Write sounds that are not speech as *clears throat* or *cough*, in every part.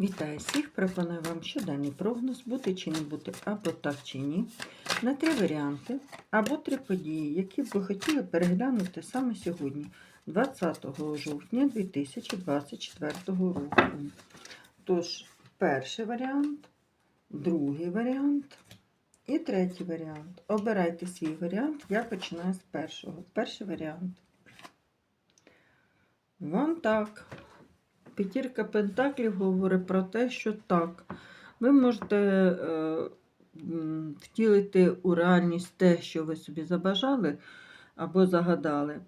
Вітаю всіх! Пропоную вам щоденний прогноз, бути чи не бути, або так чи ні, на три варіанти, або три події, які б ви хотіли переглянути саме сьогодні, 20 жовтня 2024 року. Тож, перший варіант, другий варіант і третій варіант. Обирайте свій варіант, я починаю з першого. Перший варіант. Вам так. П'ятірка Пентаклів говорить про те, що так, ви можете е, втілити у реальність те, що ви собі забажали або загадали.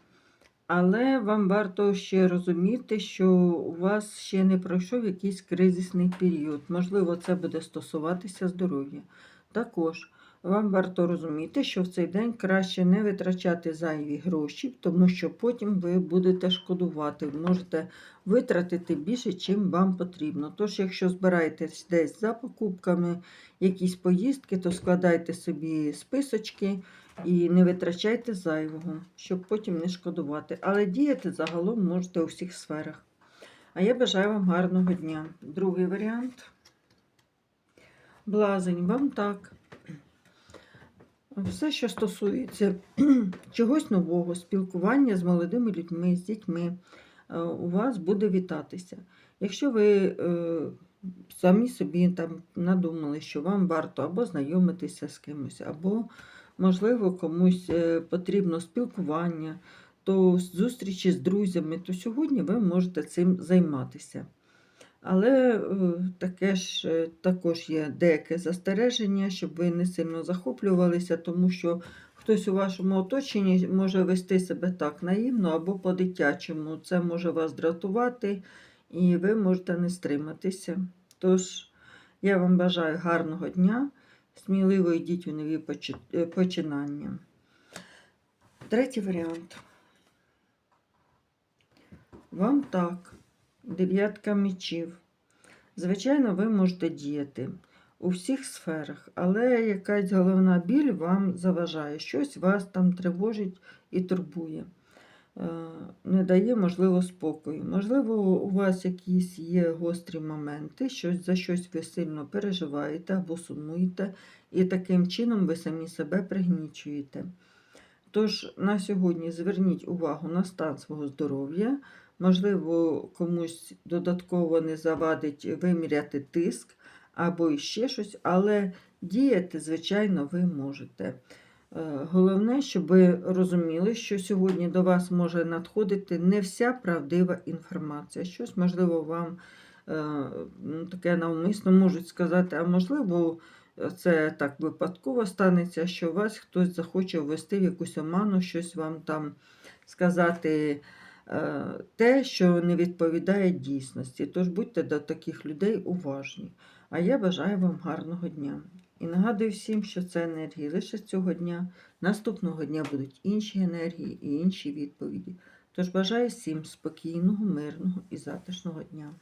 Але вам варто ще розуміти, що у вас ще не пройшов якийсь кризисний період. Можливо, це буде стосуватися здоров'я. Також вам варто розуміти, що в цей день краще не витрачати зайві гроші, тому що потім ви будете шкодувати, можете витратити більше, чим вам потрібно. Тож, якщо збираєтесь десь за покупками, якісь поїздки, то складайте собі списочки і не витрачайте зайвого, щоб потім не шкодувати. Але діяти загалом можете у всіх сферах. А я бажаю вам гарного дня. Другий варіант. Блазень, вам так. Все, що стосується *clears throat* чогось нового, спілкування з молодими людьми, з дітьми, е, у вас буде вітатися. Якщо ви е, самі собі там надумали, що вам варто або знайомитися з кимось, або, можливо, комусь е, потрібно спілкування, то зустрічі з друзями, то сьогодні ви можете цим займатися. Але е, таке ж, е, також є деяке застереження, щоб ви не сильно захоплювалися, тому що хтось у вашому оточенні може вести себе так наївно або по-дитячому. Це може вас дратувати, і ви можете не стриматися. Тож, я вам бажаю гарного дня, сміливо йдіть у нові е, починання. Третій варіант. Вам так. Дев'ятка мечів. Звичайно, ви можете діяти у всіх сферах, але якась головна біль вам заважає, щось вас там тривожить і турбує, Е, не дає, можливо, спокою. Можливо, у вас якісь є гострі моменти, щось, за щось ви сильно переживаєте або сумуєте, і таким чином ви самі себе пригнічуєте. Тож на сьогодні зверніть увагу на стан свого здоров'я. Можливо, комусь додатково не завадить виміряти тиск або ще щось, але діяти, звичайно, ви можете. Е, Головне, щоб ви розуміли, що сьогодні до вас може надходити не вся правдива інформація. Щось, можливо, вам е, ну, таке навмисно можуть сказати, а можливо, це так випадково станеться, що вас хтось захоче ввести в якусь оману, щось вам там сказати те, що не відповідає дійсності. Тож будьте до таких людей уважні. А я бажаю вам гарного дня. І нагадую всім, що це енергії лише цього дня. Наступного дня будуть інші енергії і інші відповіді. Тож бажаю всім спокійного, мирного і затишного дня.